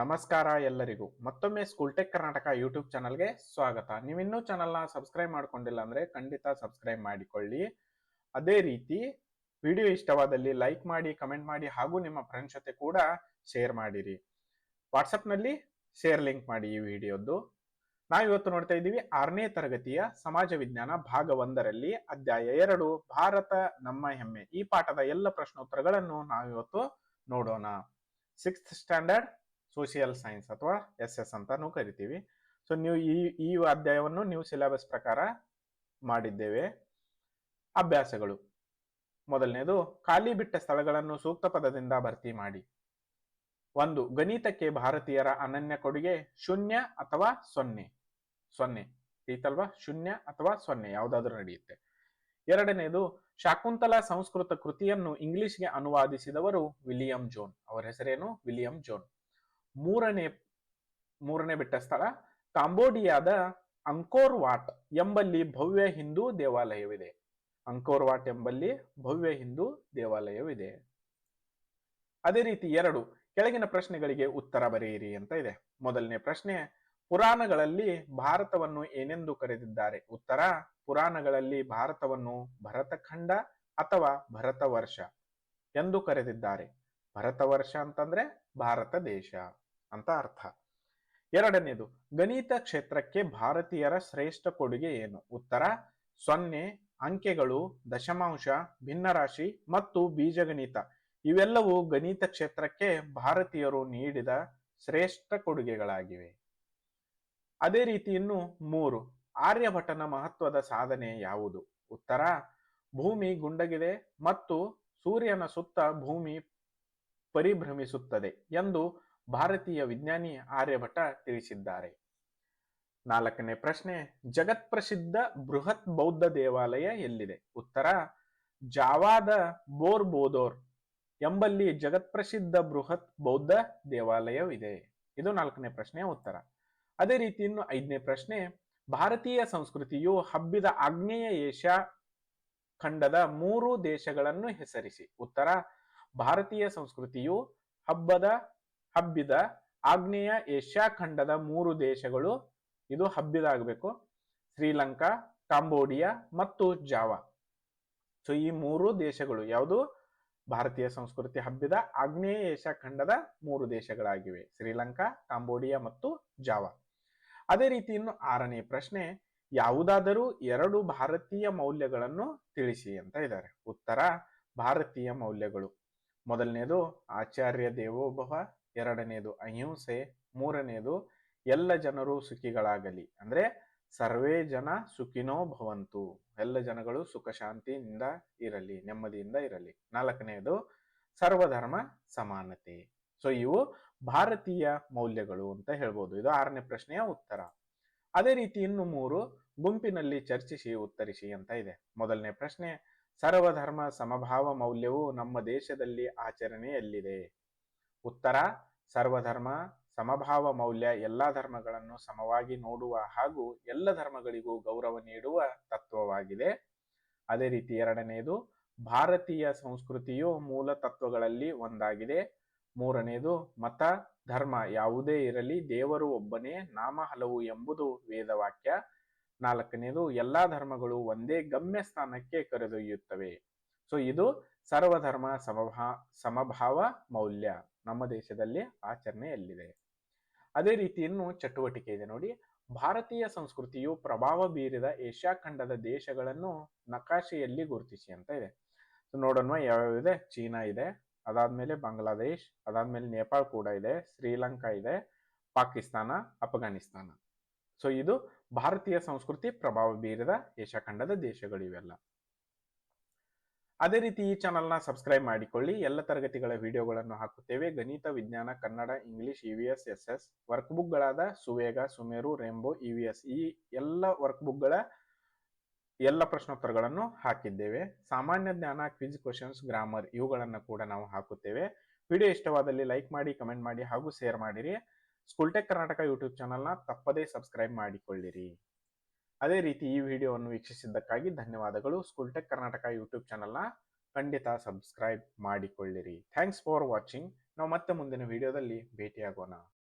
ನಮಸ್ಕಾರ ಎಲ್ಲರಿಗೂ. ಮತ್ತೊಮ್ಮೆ ಸ್ಕೂಲ್ ಟೆಕ್ ಕರ್ನಾಟಕ ಯೂಟ್ಯೂಬ್ ಚಾನಲ್ಗೆ ಸ್ವಾಗತ. ನೀವಿನ್ನೂ ಚಾನಲ್ನ ಸಬ್ಸ್ಕ್ರೈಬ್ ಮಾಡ್ಕೊಂಡಿಲ್ಲ ಅಂದ್ರೆ ಖಂಡಿತ ಸಬ್ಸ್ಕ್ರೈಬ್ ಮಾಡಿಕೊಳ್ಳಿ. ಅದೇ ರೀತಿ ವಿಡಿಯೋ ಇಷ್ಟವಾದಲ್ಲಿ ಲೈಕ್ ಮಾಡಿ ಕಮೆಂಟ್ ಮಾಡಿ ಹಾಗೂ ನಿಮ್ಮ ಫ್ರೆಂಡ್ಸ್ ಜೊತೆ ಕೂಡ ಶೇರ್ ಮಾಡಿರಿ. ವಾಟ್ಸಪ್ನಲ್ಲಿ ಶೇರ್ ಲಿಂಕ್ ಮಾಡಿ ಈ ವಿಡಿಯೋದ್ದು ನಾವಿವತ್ತು ನೋಡ್ತಾ ಇದ್ದೀವಿ ಆರನೇ ತರಗತಿಯ ಸಮಾಜ ವಿಜ್ಞಾನ ಭಾಗ ಒಂದರಲ್ಲಿ ಅಧ್ಯಾಯ ಎರಡು, ಭಾರತ ನಮ್ಮ ಹೆಮ್ಮೆ. ಈ ಪಾಠದ ಎಲ್ಲ ಪ್ರಶ್ನೋತ್ತರಗಳನ್ನು ನಾವಿವತ್ತು ನೋಡೋಣ. ಸಿಕ್ಸ್ತ್ ಸ್ಟ್ಯಾಂಡರ್ಡ್ ಸೋಷಿಯಲ್ ಸೈನ್ಸ್ ಅಥವಾ ಎಸ್ ಎಸ್ ಅಂತಾನು ಕರಿತೀವಿ. ಸೊ ನೀವು ಈ ಈ ಅಧ್ಯಾಯವನ್ನು ನೀವು ಸಿಲೆಬಸ್ ಪ್ರಕಾರ ಮಾಡಿದ್ದೇವೆ. ಅಭ್ಯಾಸಗಳು. ಮೊದಲನೇದು, ಖಾಲಿ ಬಿಟ್ಟ ಸ್ಥಳಗಳನ್ನು ಸೂಕ್ತ ಪದದಿಂದ ಭರ್ತಿ ಮಾಡಿ. ಒಂದು, ಗಣಿತಕ್ಕೆ ಭಾರತೀಯರ ಅನನ್ಯ ಕೊಡುಗೆ ಶೂನ್ಯ ಅಥವಾ ಸೊನ್ನೆ. ಸೊನ್ನೆ. ಈತಲ್ವಾ ಶೂನ್ಯ ಅಥವಾ ಸೊನ್ನೆ, ಯಾವುದಾದ್ರೂ ನಡೆಯುತ್ತೆ. ಎರಡನೇದು, ಶಾಕುಂತಲ ಸಂಸ್ಕೃತ ಕೃತಿಯನ್ನು ಇಂಗ್ಲಿಷ್ಗೆ ಅನುವಾದಿಸಿದವರು ವಿಲಿಯಂ ಜೋನ್. ಅವರ ಹೆಸರೇನು? William Jones. ಮೂರನೇ ಮೂರನೇ ಬಿಟ್ಟ ಸ್ಥಳ, ಕಾಂಬೋಡಿಯಾದ ಅಂಕೋರ್ ವಾಟ್ ಎಂಬಲ್ಲಿ ಭವ್ಯ ಹಿಂದೂ ದೇವಾಲಯವಿದೆ. ಅಂಕೋರ್ ವಾಟ್ ಎಂಬಲ್ಲಿ ಭವ್ಯ ಹಿಂದೂ ದೇವಾಲಯವಿದೆ. ಅದೇ ರೀತಿ ಎರಡು, ಕೆಳಗಿನ ಪ್ರಶ್ನೆಗಳಿಗೆ ಉತ್ತರ ಬರೆಯಿರಿ ಅಂತ ಇದೆ. ಮೊದಲನೇ ಪ್ರಶ್ನೆ, ಪುರಾಣಗಳಲ್ಲಿ ಭಾರತವನ್ನು ಏನೆಂದು ಕರೆದಿದ್ದಾರೆ? ಉತ್ತರ, ಪುರಾಣಗಳಲ್ಲಿ ಭಾರತವನ್ನು ಭರತಖಂಡ ಅಥವಾ ಭರತವರ್ಷ ಎಂದು ಕರೆದಿದ್ದಾರೆ. ಭರತವರ್ಷ ಅಂತಂದ್ರೆ ಭಾರತ ದೇಶ. ಅಂತ ಅರ್ಥ. ಎರಡನೇದು, ಗಣಿತ ಕ್ಷೇತ್ರಕ್ಕೆ ಭಾರತೀಯರ ಶ್ರೇಷ್ಠ ಕೊಡುಗೆ ಏನು? ಉತ್ತರ, ಸೊನ್ನೆ, ಅಂಕೆಗಳು, ದಶಮಾಂಶ, ಭಿನ್ನರಾಶಿ ಮತ್ತು ಬೀಜಗಣಿತ. ಇವೆಲ್ಲವೂ ಗಣಿತ ಕ್ಷೇತ್ರಕ್ಕೆ ಭಾರತೀಯರು ನೀಡಿದ ಶ್ರೇಷ್ಠ ಕೊಡುಗೆಗಳಾಗಿವೆ. ಅದೇ ರೀತಿ ಇನ್ನು ಮೂರು ಆರ್ಯಭಟನ ಮಹತ್ವದ ಸಾಧನೆ ಯಾವುದು? ಉತ್ತರ, ಭೂಮಿ ಗುಂಡಗಿದೆ ಮತ್ತು ಸೂರ್ಯನ ಸುತ್ತ ಭೂಮಿ ಪರಿಭ್ರಮಿಸುತ್ತದೆ ಎಂದು ಭಾರತೀಯ ವಿಜ್ಞಾನಿ ಆರ್ಯಭಟ ತಿಳಿಸಿದ್ದಾರೆ. ನಾಲ್ಕನೇ ಪ್ರಶ್ನೆ, ಜಗತ್ ಪ್ರಸಿದ್ಧ ಬೃಹತ್ ಬೌದ್ಧ ದೇವಾಲಯ ಎಲ್ಲಿದೆ? ಉತ್ತರ, ಜಾವಾದ ಬೋರ್ ಬೋದೋರ್ ಎಂಬಲ್ಲಿ ಜಗತ್ಪ್ರಸಿದ್ಧ ಬೃಹತ್ ಬೌದ್ಧ ದೇವಾಲಯವಿದೆ. ಇದು ನಾಲ್ಕನೇ ಪ್ರಶ್ನೆಯ ಉತ್ತರ. ಅದೇ ರೀತಿ ಇನ್ನು ಐದನೇ ಪ್ರಶ್ನೆ, ಭಾರತೀಯ ಸಂಸ್ಕೃತಿಯು ಹಬ್ಬಿದ ಆಗ್ನೇಯ ಏಷ್ಯಾ ಖಂಡದ ಮೂರು ದೇಶಗಳನ್ನು ಹೆಸರಿಸಿ. ಉತ್ತರ, ಭಾರತೀಯ ಸಂಸ್ಕೃತಿಯು ಹಬ್ಬದ ಹಬ್ಬಿದ ಆಗ್ನೇಯ ಏಷ್ಯಾ ಖಂಡದ ಮೂರು ದೇಶಗಳು ಇದು ಹಬ್ಬಿದಾಗಬೇಕು. ಶ್ರೀಲಂಕಾ, ಕಾಂಬೋಡಿಯಾ ಮತ್ತು ಜಾವಾ. ಸೊ ಈ ಮೂರು ದೇಶಗಳು ಯಾವುದು? ಭಾರತೀಯ ಸಂಸ್ಕೃತಿ ಹಬ್ಬಿದ ಆಗ್ನೇಯ ಏಷ್ಯಾ ಖಂಡದ ಮೂರು ದೇಶಗಳಾಗಿವೆ. ಶ್ರೀಲಂಕಾ, ಕಾಂಬೋಡಿಯಾ ಮತ್ತು ಜಾವಾ. ಅದೇ ರೀತಿ ಇನ್ನು ಆರನೇ ಪ್ರಶ್ನೆ, ಯಾವುದಾದರೂ ಎರಡು ಭಾರತೀಯ ಮೌಲ್ಯಗಳನ್ನು ತಿಳಿಸಿ ಅಂತ ಇದ್ದಾರೆ. ಉತ್ತರ, ಭಾರತೀಯ ಮೌಲ್ಯಗಳು. ಮೊದಲನೇದು, ಆಚಾರ್ಯ ದೇವೋಭವ ಎರಡನೇದು ಅಹಿಂಸೆ ಮೂರನೆಯದು ಎಲ್ಲ ಜನರು ಸುಖಿಗಳಾಗಲಿ. ಅಂದ್ರೆ ಸರ್ವೇ ಜನ ಸುಖಿನೋ ಭವಂತು. ಎಲ್ಲ ಜನಗಳು ಸುಖ ಶಾಂತಿಯಿಂದ ಇರಲಿ, ನೆಮ್ಮದಿಯಿಂದ ಇರಲಿ. ನಾಲ್ಕನೇದು ಸರ್ವಧರ್ಮ ಸಮಾನತೆ. ಸೊ ಇವು ಭಾರತೀಯ ಮೌಲ್ಯಗಳು ಅಂತ ಹೇಳ್ಬೋದು. ಇದು ಆರನೇ ಪ್ರಶ್ನೆಯ ಉತ್ತರ. ಅದೇ ರೀತಿ ಇನ್ನು ಮೂರು ಗುಂಪಿನಲ್ಲಿ ಚರ್ಚಿಸಿ, ಉತ್ತರಿಸಿ ಅಂತ ಇದೆ. ಮೊದಲನೇ ಪ್ರಶ್ನೆ, ಸರ್ವಧರ್ಮ ಸಮಭಾವ ಮೌಲ್ಯವು ನಮ್ಮ ದೇಶದಲ್ಲಿ ಆಚರಣೆಯಲ್ಲಿದೆ. ಉತ್ತರ, ಸರ್ವಧರ್ಮ, ಸಮಭಾವ ಮೌಲ್ಯ ಎಲ್ಲ ಧರ್ಮಗಳನ್ನು ಸಮವಾಗಿ ನೋಡುವ ಹಾಗೂ ಎಲ್ಲ ಧರ್ಮಗಳಿಗೂ ಗೌರವ ನೀಡುವ ತತ್ವವಾಗಿದೆ. ಅದೇ ರೀತಿ ಎರಡನೆಯದು ಭಾರತೀಯ ಸಂಸ್ಕೃತಿಯು ಮೂಲ ತತ್ವಗಳಲ್ಲಿ ಒಂದಾಗಿದೆ. ಮೂರನೆಯದು ಮತ, ಧರ್ಮ ಯಾವುದೇ ಇರಲಿ ದೇವರು ಒಬ್ಬನೇ, ನಾಮ ಹಲವು ಎಂಬುದು ವೇದವಾಕ್ಯ. ನಾಲ್ಕನೇದು, ಎಲ್ಲಾ ಧರ್ಮಗಳು ಒಂದೇ ಗಮ್ಯ ಸ್ಥಾನಕ್ಕೆ ಕರೆದೊಯ್ಯುತ್ತವೆ. ಸೊ, ಇದು ಸರ್ವಧರ್ಮ, ಸಮಭಾ, ಸಮಭಾವ ಮೌಲ್ಯ. ನಮ್ಮ ದೇಶದಲ್ಲಿ ಆಚರಣೆಯಲ್ಲಿದೆ. ಅದೇ ರೀತಿ ಇನ್ನು ಚಟುವಟಿಕೆ ಇದೆ ನೋಡಿ. ಭಾರತೀಯ ಸಂಸ್ಕೃತಿಯು ಪ್ರಭಾವ ಬೀರಿದ ಏಷ್ಯಾ ಖಂಡದ ದೇಶಗಳನ್ನು ನಕಾಶೆಯಲ್ಲಿ ಗುರುತಿಸಿ ಅಂತ ಇದೆ. ಸೊ ನೋಡೋಣ ಯಾವ್ಯಾವ ಇದೆ ಚೀನಾ ಇದೆ, ಅದಾದ್ಮೇಲೆ ಬಾಂಗ್ಲಾದೇಶ್, ಅದಾದ್ಮೇಲೆ ನೇಪಾಳ ಕೂಡ ಇದೆ, ಶ್ರೀಲಂಕಾ ಇದೆ, ಪಾಕಿಸ್ತಾನ, ಅಫ್ಘಾನಿಸ್ತಾನ. ಸೊ ಇದು ಭಾರತೀಯ ಸಂಸ್ಕೃತಿ ಪ್ರಭಾವ ಬೀರಿದ ಏಷ್ಯಾ ಖಂಡದ ದೇಶಗಳು ಇವೆಲ್ಲ ಅದೇ ರೀತಿ ಈ ಚಾನಲ್ನ ಸಬ್ಸ್ಕ್ರೈಬ್ ಮಾಡಿಕೊಳ್ಳಿ. ಎಲ್ಲ ತರಗತಿಗಳ ವಿಡಿಯೋಗಳನ್ನು ಹಾಕುತ್ತೇವೆ. ಗಣಿತ, ವಿಜ್ಞಾನ, Kannada, English E V S S S work ಬುಕ್ಗಳಾದ Suvega, Sumeru, Rainbow E V S ಈ ಎಲ್ಲ ವರ್ಕ್ ಬುಕ್ಗಳ ಎಲ್ಲ ಪ್ರಶ್ನೋತ್ತರಗಳನ್ನು ಹಾಕಿದ್ದೇವೆ. ಸಾಮಾನ್ಯ ಜ್ಞಾನ ಕ್ವಿಜ್ ಕ್ವಶನ್ಸ್ ಗ್ರಾಮರ್ ಇವುಗಳನ್ನು ಕೂಡ ನಾವು ಹಾಕುತ್ತೇವೆ. ವಿಡಿಯೋ ಇಷ್ಟವಾದಲ್ಲಿ ಲೈಕ್ ಮಾಡಿ ಕಮೆಂಟ್ ಮಾಡಿ ಹಾಗೂ ಶೇರ್ ಮಾಡಿರಿ. ಸ್ಕೂಲ್ಟೆಕ್ ಕರ್ನಾಟಕ ಯೂಟ್ಯೂಬ್ ಚಾನಲ್ನ ತಪ್ಪದೇ ಸಬ್ಸ್ಕ್ರೈಬ್ ಮಾಡಿಕೊಳ್ಳಿರಿ. ಅದೇ ರೀತಿ ಈ ವಿಡಿಯೋವನ್ನು ವೀಕ್ಷಿಸಿದ್ದಕ್ಕಾಗಿ ಧನ್ಯವಾದಗಳು. ಸ್ಕೂಲ್ ಟೆಕ್ ಕರ್ನಾಟಕ ಯೂಟ್ಯೂಬ್ ಚಾನಲ್ನ ಖಂಡಿತ ಸಬ್ಸ್ಕ್ರೈಬ್ ಮಾಡಿಕೊಳ್ಳಿರಿ. ಥ್ಯಾಂಕ್ಸ್ ಫಾರ್ ವಾಚಿಂಗ್ ನಾವು ಮತ್ತೆ ಮುಂದಿನ ವಿಡಿಯೋದಲ್ಲಿ ಭೇಟಿಯಾಗೋಣ.